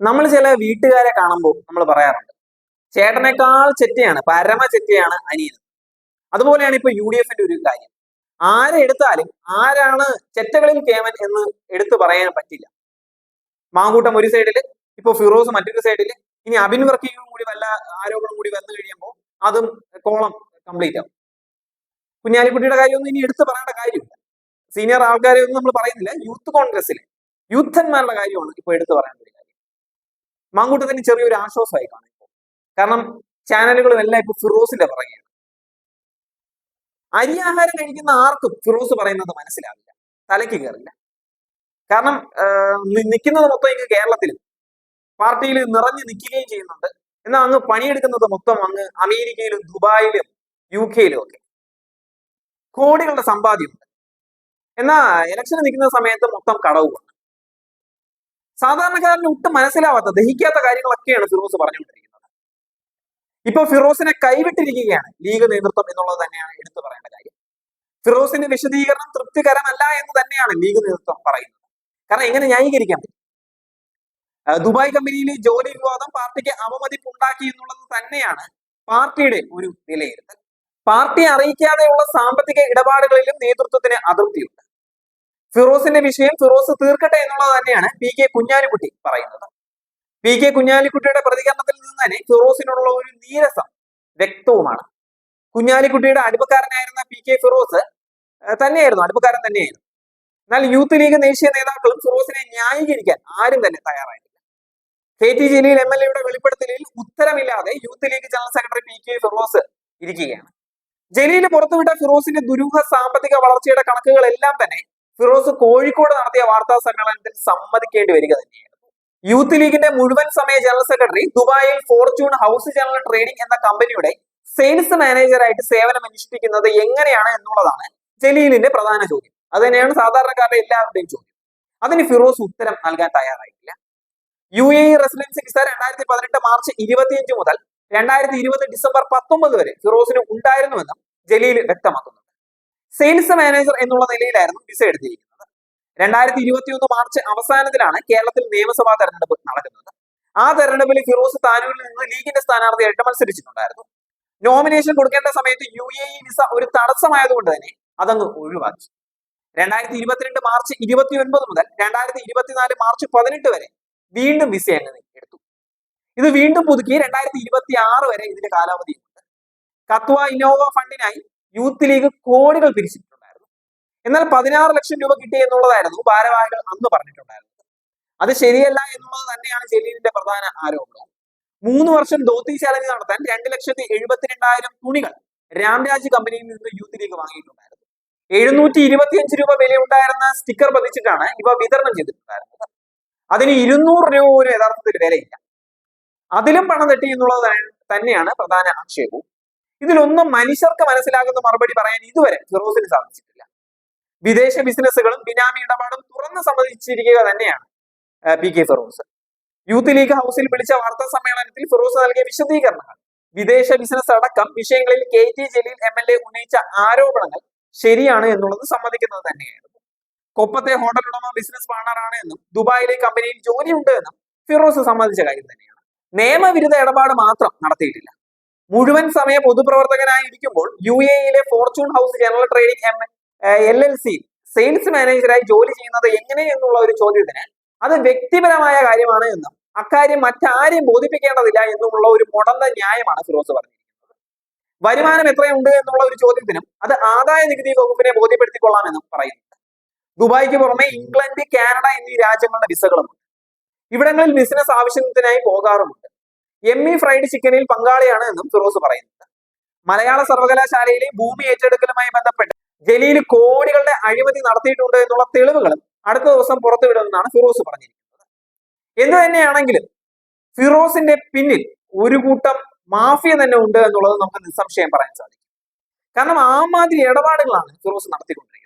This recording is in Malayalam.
നമ്മൾ ചില വീട്ടുകാരെ കാണുമ്പോൾ നമ്മൾ പറയാറുണ്ട് ചേട്ടനേക്കാൾ ചെറ്റയാണ് പരമ ചെറ്റയാണ് അനിയൻ. അതുപോലെയാണ് ഇപ്പൊ യു ഡി എഫിന്റെ ഒരു കാര്യം. ആരെ എടുത്താലും ആരാണ് ചെറ്റകളിൽ കേമൻ എന്ന് എടുത്തു പറയാൻ പറ്റില്ല. മാങ്കൂട്ടം ഒരു സൈഡിൽ ഇപ്പൊ ഫിറോസ് മറ്റൊരു സൈഡിൽ ഇനി അബിൻ വർക്കിങ്ങും കൂടി വല്ല ആരോപണം കൂടി വന്നു കഴിയുമ്പോൾ അതും കോളം കംപ്ലീറ്റ് ആവും. കുഞ്ഞാലിക്കുട്ടിയുടെ കാര്യമൊന്നും ഇനി എടുത്തു പറയേണ്ട കാര്യമില്ല. സീനിയർ ആൾക്കാരെ ഒന്നും നമ്മൾ പറയുന്നില്ല യൂത്ത് കോൺഗ്രസിലെ യൂത്തന്മാരുടെ കാര്യമാണ് ഇപ്പൊ എടുത്തു പറയേണ്ട ഒരു കാര്യം. മാങ്കൂട്ടത്തിന് ചെറിയൊരു ആശ്വാസമായി കാണും കാരണം ചാനലുകളും എല്ലാം ഇപ്പൊ ഫിറോസിന്റെ പറയുകയാണ് അരി ആഹാരം കഴിക്കുന്ന ആർക്കും ഫിറോസ് പറയുന്നത് മനസ്സിലാവില്ല. തലയ്ക്ക് കയറില്ല കാരണം നിൽക്കുന്നത് മൊത്തം ഇങ്ങ് കേരളത്തിലും. പാർട്ടിയിൽ നിറഞ്ഞു നിൽക്കുകയും ചെയ്യുന്നുണ്ട്. എന്നാൽ അങ്ങ് പണിയെടുക്കുന്നത് മൊത്തം അങ്ങ് അമേരിക്കയിലും ദുബായിലും യു കെയിലും ഒക്കെ. കോടികളുടെ സമ്പാദ്യമുണ്ട്. എന്നാ ഇലക്ഷന് നിൽക്കുന്ന സമയത്ത് മൊത്തം കടവുമാണ് സാധാരണക്കാരന് ഒട്ടും മനസ്സിലാവാത്ത ദഹിക്കാത്ത കാര്യങ്ങളൊക്കെയാണ് ഫിറോസ് പറഞ്ഞുകൊണ്ടിരിക്കുന്നത്. ഇപ്പൊ ഫിറോസിനെ കൈവിട്ടിരിക്കുകയാണ് ലീഗ് നേതൃത്വം എന്നുള്ളത് തന്നെയാണ് എടുത്തു പറയേണ്ട കാര്യം. ഫിറോസിന്റെ വിശദീകരണം തൃപ്തികരമല്ല എന്ന് തന്നെയാണ് ലീഗ് നേതൃത്വം പറയുന്നത്. കാരണം എങ്ങനെ ന്യായീകരിക്കാൻ ദുബായ് കമ്പനിയിലെ ജോലി വിവാദം പാർട്ടിക്ക് അവമതിപ്പ് ഉണ്ടാക്കി എന്നുള്ളത് തന്നെയാണ് പാർട്ടിയുടെ ഒരു വിലയിരുത്തൽ. പാർട്ടി അറിയിക്കാതെയുള്ള സാമ്പത്തിക ഇടപാടുകളിലും നേതൃത്വത്തിന് അതൃപ്തിയുണ്ട്. ഫിറോസിന്റെ വിഷയം ഫിറോസ് തീർക്കട്ടെ എന്നുള്ളത് തന്നെയാണ് പി കെ കുഞ്ഞാലിക്കുട്ടി പറയുന്നത്. പി കെ കുഞ്ഞാലിക്കുട്ടിയുടെ പ്രതികരണത്തിൽ നിന്ന് തന്നെ ഫിറോസിനോടുള്ള ഒരു നീരസം വ്യക്തവുമാണ്. കുഞ്ഞാലിക്കുട്ടിയുടെ അടുപ്പക്കാരനായിരുന്ന പി കെ ഫിറോസ് തന്നെയായിരുന്നു അടുപ്പക്കാരൻ തന്നെയായിരുന്നു. എന്നാൽ യൂത്ത് ലീഗ് ദേശീയ നേതാക്കളും ഫിറോസിനെ ന്യായീകരിക്കാൻ ആരും തന്നെ തയ്യാറായില്ല K T Jaleel M L എയുടെ വെളിപ്പെടുത്തലിൽ ഉത്തരമില്ലാതെ youth league general secretary P K Firos ഇരിക്കുകയാണ്. ജലീൽ പുറത്തുവിട്ട ഫിറോസിന്റെ ദുരൂഹ സാമ്പത്തിക വളർച്ചയുടെ കണക്കുകളെല്ലാം തന്നെ ഫിറോസ് കോഴിക്കോട് നടത്തിയ വാർത്താ സമ്മേളനത്തിൽ സമ്മതിക്കേണ്ടി വരിക തന്നെയായിരുന്നു യൂത്ത് ലീഗിന്റെ മുഴുവൻ സമയ ജനറൽ സെക്രട്ടറി ദുബായിൽ ഫോർച്യൂൺ ഹൗസ് ജനറൽ ട്രേഡിംഗ് എന്ന കമ്പനിയുടെ സെയിൽസ് മാനേജറായിട്ട് സേവനം അനുഷ്ഠിക്കുന്നത് എങ്ങനെയാണ് എന്നുള്ളതാണ് ജലീലിന്റെ പ്രധാന ചോദ്യം. അത് തന്നെയാണ് സാധാരണക്കാരുടെ എല്ലാവരുടെയും ചോദ്യം. അതിന് ഫിറോസ് ഉത്തരം നൽകാൻ തയ്യാറായിട്ടില്ല. യു എ റെസിഡൻസി വിസ രണ്ടായിരത്തി പതിനെട്ട് മാർച്ച് ഇരുപത്തിയഞ്ച് മുതൽ രണ്ടായിരത്തി ഇരുപത് ഡിസംബർ പത്തൊമ്പത് വരെ ഫിറോസിന് ഉണ്ടായിരുന്നുവെന്നും ജലീൽ വ്യക്തമാക്കുന്നുണ്ട് സെയിൽസ് മാനേജർ എന്നുള്ള നിലയിലായിരുന്നു വിസ എടുത്തിരിക്കുന്നത്. രണ്ടായിരത്തി ഇരുപത്തി ഒന്ന് മാർച്ച് അവസാനത്തിലാണ് കേരളത്തിൽ നിയമസഭാ തെരഞ്ഞെടുപ്പ് നടക്കുന്നത്. ആ തെരഞ്ഞെടുപ്പിൽ ഫിറോസ് താനൂരിൽ നിന്ന് ലീഗിന്റെ സ്ഥാനാർത്ഥിയായിട്ട് മത്സരിച്ചിട്ടുണ്ടായിരുന്നു. നോമിനേഷൻ കൊടുക്കേണ്ട സമയത്ത് യു എ ഇ വിസ ഒരു തടസ്സമായതുകൊണ്ട് തന്നെ അതങ്ങ് ഒഴിവാക്കി. രണ്ടായിരത്തി ഇരുപത്തിരണ്ട് മാർച്ച് ഇരുപത്തി ഒൻപത് മുതൽ രണ്ടായിരത്തി ഇരുപത്തിനാല് മാർച്ച് പതിനെട്ട് വരെ വീണ്ടും വിസ അങ്ങ് എടുത്തു. ഇത് വീണ്ടും പുതുക്കി രണ്ടായിരത്തി ഇരുപത്തി ആറ് വരെ ഇതിന്റെ കാലാവധിയുണ്ട്. കത്വ ഇന്നോവ ഫണ്ടിനായി യൂത്ത് ലീഗ് കോടികൾ പിരിച്ചിട്ടുണ്ടായിരുന്നു. എന്നാൽ പതിനാറ് ലക്ഷം രൂപ കിട്ടി എന്നുള്ളതായിരുന്നു ഭാരവാഹികൾ അന്ന് പറഞ്ഞിട്ടുണ്ടായിരുന്നത്. അത് ശരിയല്ല എന്നുള്ളത് തന്നെയാണ് ജലീലിന്റെ പ്രധാന ആരോപണം. മൂന്ന് വർഷം ധോത്തി ചാലഞ്ച് നടത്താൻ രണ്ട് ലക്ഷത്തി എഴുപത്തിരണ്ടായിരം തുണികൾ രാംരാജ് കമ്പനിയിൽ നിന്ന് യൂത്ത് ലീഗ് വാങ്ങിയിട്ടുണ്ടായിരുന്നു. എഴുന്നൂറ്റി ഇരുപത്തിയഞ്ച് രൂപ വിലയുണ്ടായിരുന്ന സ്റ്റിക്കർ പതിച്ചിട്ടാണ് ഇവ വിതരണം ചെയ്തിട്ടുണ്ടായിരുന്നത്. അതിന് ഇരുന്നൂറ് രൂപ പോലും യഥാർത്ഥത്തിൽ വിലയില്ല. അതിലും പണം തെട്ടി എന്നുള്ളത് തന്നെയാണ് പ്രധാന ആക്ഷേപവും. ഇതിലൊന്നും മനുഷ്യർക്ക് മനസ്സിലാകുന്ന മറുപടി പറയാൻ ഇതുവരെ ഫിറോസിന് സാധിച്ചിട്ടില്ല. വിദേശ ബിസിനസ്സുകളും ബിനാമി ഇടപാടും തുറന്ന് സമ്മതിച്ചിരിക്കുക തന്നെയാണ് P K Firos. Youth league ഹൗസിൽ വിളിച്ച വാർത്താ സമ്മേളനത്തിൽ ഫിറോസ് നൽകിയ വിശദീകരണങ്ങൾ. വിദേശ ബിസിനസ് അടക്കം വിഷയങ്ങളിൽ K T Jaleel M L A ഉന്നയിച്ച ആരോപണങ്ങൾ ശരിയാണ് എന്നുള്ളത് സമ്മതിക്കുന്നത് തന്നെയായിരുന്നു. കൊപ്പത്തെ ഹോട്ടൽ ഉടമ ബിസിനസ് പാർട്ണറാണ് എന്നും ദുബായിലെ കമ്പനിയിൽ ജോലിയുണ്ട് എന്നും ഫിറോസ് സമ്മതിച്ച കാര്യം തന്നെയാണ്. നിയമവിരുദ്ധ ഇടപാട് മാത്രം നടത്തിയിട്ടില്ല. മുഴുവൻ സമയ പൊതുപ്രവർത്തകനായി ഇരിക്കുമ്പോൾ U A ഇയിലെ fortune house general trading M L L C sales മാനേജറായി ജോലി ചെയ്യുന്നത് എങ്ങനെ എന്നുള്ള ഒരു ചോദ്യത്തിന് അത് വ്യക്തിപരമായ കാര്യമാണ് എന്നും അക്കാര്യം മറ്റാരെയും ബോധിപ്പിക്കേണ്ടതില്ല എന്നുമുള്ള ഒരു മുടന്ത ന്യായമാണ് ഫിറോസ് പറഞ്ഞിരിക്കുന്നത്. വരുമാനം എത്രയുണ്ട് എന്നുള്ള ഒരു ചോദ്യത്തിനും അത് ആദായ നികുതി വകുപ്പിനെ ബോധ്യപ്പെടുത്തിക്കൊള്ളാമെന്നും പറയുന്നുണ്ട് ദുബായിക്ക് പുറമെ ഇംഗ്ലണ്ട് കാനഡ എന്നീ രാജ്യങ്ങളുടെ വിസകളുമുണ്ട്. ഇവിടങ്ങളിൽ ബിസിനസ് ആവശ്യത്തിനായി പോകാറുമുണ്ട്. എം ഇ ഫ്രൈഡ് ചിക്കനിൽ പങ്കാളിയാണ് എന്നും ഫിറോസ് പറയുന്നുണ്ട് മലയാള സർവകലാശാലയിലെ ഭൂമി ഏറ്റെടുക്കലുമായി ബന്ധപ്പെട്ട് ജലീൽ കോടികളുടെ അഴിമതി നടത്തിയിട്ടുണ്ട് എന്നുള്ള തെളിവുകളും അടുത്ത ദിവസം പുറത്തുവിടുമെന്നാണ് ഫിറോസ് പറഞ്ഞിരിക്കുന്നത്. എന്ത് തന്നെയാണെങ്കിലും ഫിറോസിന്റെ പിന്നിൽ ഒരു കൂട്ടം മാഫിയ തന്നെ ഉണ്ട് എന്നുള്ളത് നമുക്ക് നിസ്സംശയം പറയാൻ സാധിക്കും. കാരണം ആ മാതിരി ഇടപാടുകളാണ് ഫിറോസ് നടത്തിക്കൊണ്ടിരിക്കുന്നത്.